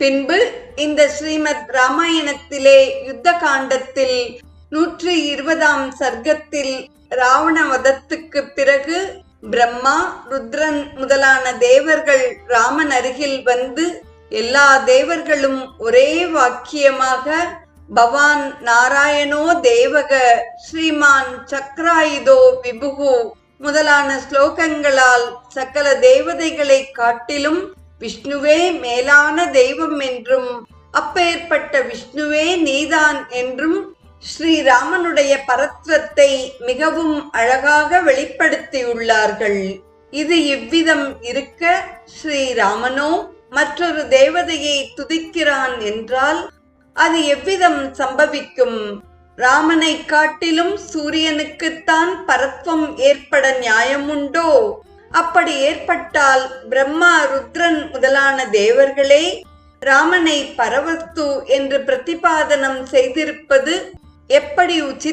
பின்பு இந்த ஸ்ரீமத் ராமாயணத்திலே யுத்த காண்டத்தில் நூற்றி இருபதாம் சர்க்கத்தில் ராவண வதத்துக்கு பிறகு பிரம்மா ருத்ரன் முதலான தேவர்கள் ராமன் அருகில் வந்து எல்லா தேவர்களும் ஒரே வாக்கியமாக பவான் நாராயணோ தேவக ஸ்ரீமான் சக்ராயுதோ விபுகு முதலான ஸ்லோகங்களால் சகல தேவதைகளை காட்டிலும் விஷ்ணுவே மேலான தெய்வம் என்றும் அப்பேற்பட்ட விஷ்ணுவே நீதான் என்றும் ஸ்ரீராமனுடைய பரத்வத்தை மிகவும் அழகாக வெளிப்படுத்தியுள்ளார்கள். இது இவ்விதம் இருக்க ஸ்ரீராமனோ மற்றொரு தேவதையை துதிக்கிறான் என்றால் அது எவ்விதம் சம்பவிக்கும்? ராமனை காட்டிலும் சூரியனுக்குத்தான் பரத்வம் ஏற்பட நியாயமுண்டோ? அப்படி ஏற்பட்டால் பிரம்மா ருத்ரன் முதலான தேவர்களே ராமனை பரவத்து என்று பிரதிபாதனம் செய்திருப்பது எப்படி உச்சி